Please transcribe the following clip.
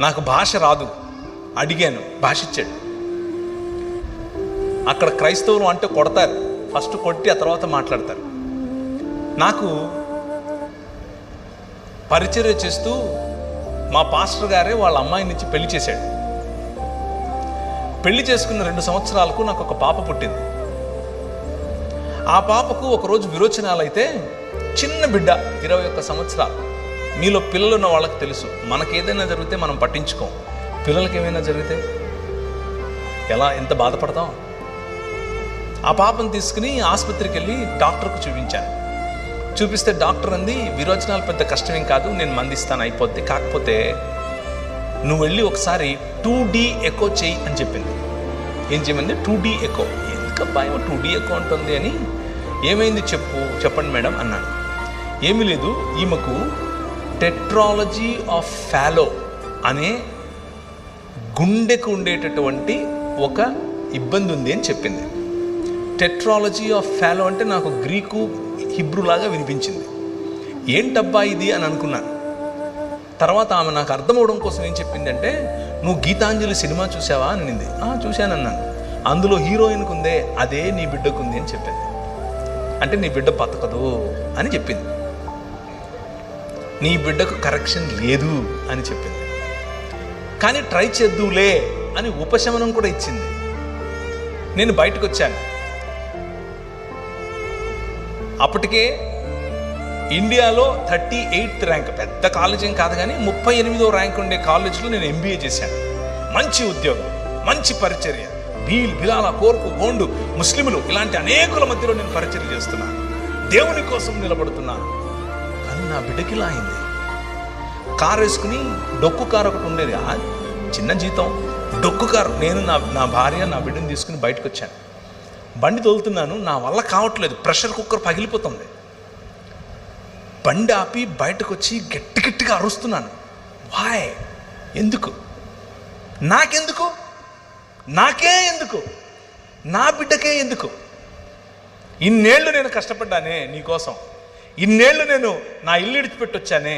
నాకు భాష రాదు. అడిగాను భాష ఇచ్చాడు అక్కడ క్రైస్తవులు అంటే కొడతారు. ఫస్ట్ కొట్టి ఆ తర్వాత మాట్లాడతారు. నాకు పరిచర్య చేస్తూ మా పాస్టర్ గారే వాళ్ళ అమ్మాయి నుంచి పెళ్ళి చేశాడు. పెళ్ళి చేసుకున్న రెండు సంవత్సరాలకు నాకు ఒక పాప పుట్టింది. ఆ పాపకు ఒకరోజు విరోచనాలు అయితే చిన్న బిడ్డ ఇరవై ఒక్క సంవత్సరాలు. మీలో పిల్లలు ఉన్న వాళ్ళకి తెలుసు. మనకి ఏదైనా జరిగితే మనం పట్టించుకోం. పిల్లలకి ఏమైనా జరిగితే ఎలా ఎంత బాధపడతాం? ఆ పాపను తీసుకుని ఆసుపత్రికి వెళ్ళి డాక్టర్కు చూపించాను. చూపిస్తే డాక్టర్ అంది విరోచనాలు పెద్ద కష్టమేం కాదు నేను మందిస్తాను అయిపోద్ది. కాకపోతే నువ్వు వెళ్ళి ఒకసారి టూ డీ ఎకో చెయ్యి అని చెప్పింది. ఏం చేయమంది? Two D echo. ఎందుకబ్బా ఏమో టూ డీ ఎకో ఉంటుంది అని ఏమైంది చెప్పు చెప్పండి మేడం అన్నాను. ఏమీ లేదు ఈమెకు టెట్రాలజీ ఆఫ్ ఫాలో అనే గుండెకు ఉండేటటువంటి ఒక ఇబ్బంది ఉంది అని చెప్పింది. టెట్రాలజీ ఆఫ్ ఫాలో అంటే నాకు గ్రీకు హిబ్రూలాగా వినిపించింది. ఏంటబ్బా ఇది అని అనుకున్నాను. తర్వాత ఆమె నాకు అర్థం కోసం ఏం చెప్పిందంటే నువ్వు గీతాంజలి సినిమా చూసావా అని అనింది. "ఆ, చూశానన్నాను. అందులో హీరోయిన్కు ఉందే అదే నీ బిడ్డకు ఉంది అని చెప్పింది. అంటే నీ బిడ్డ బతకదు అని చెప్పింది. నీ బిడ్డకు కరెక్షన్ లేదు అని చెప్పింది. కానీ ట్రై చేద్దులే అని ఉపశమనం కూడా ఇచ్చింది. నేను బయటకు వచ్చాను. అప్పటికే ఇండియాలో థర్టీ ఎయిత్ ర్యాంక్ పెద్ద కాలేజ్ ఏం కాదు కానీ ముప్పై ఎనిమిదో ర్యాంక్ ఉండే కాలేజీలో నేను ఎంబీఏ చేశాను. మంచి ఉద్యోగం మంచి పరిచర్య బీల్ బిలాల కోర్కు గోండు ముస్లింలు ఇలాంటి అనేకుల మధ్యలో నేను పరిచర్య చేస్తున్నాను. దేవుని కోసం నిలబడుతున్నాను. నా బిడ్డకి ఇలా అయింది. కారు వేసుకుని డొక్కు కారు ఒకటి ఉండేది. ఆ చిన్న జీతం. డొక్కు కారు. నేను నా నా భార్య నా బిడ్డను తీసుకుని బయటకు వచ్చాను బండి తోలుతున్నాను. నా వల్ల కావట్లేదు. ప్రెషర్ కుక్కర్ పగిలిపోతుంది. బండి ఆపి బయటకు వచ్చి గట్టి గట్టిగా అరుస్తున్నాను. వాయ్ ఎందుకు? నాకెందుకు? నాకే ఎందుకు? నా బిడ్డకే ఎందుకు? ఇన్నేళ్ళు నేను కష్టపడ్డానే నీకోసం. ఇన్నేళ్ళు నేను నా ఇల్లు విడిచిపెట్టొచ్చానే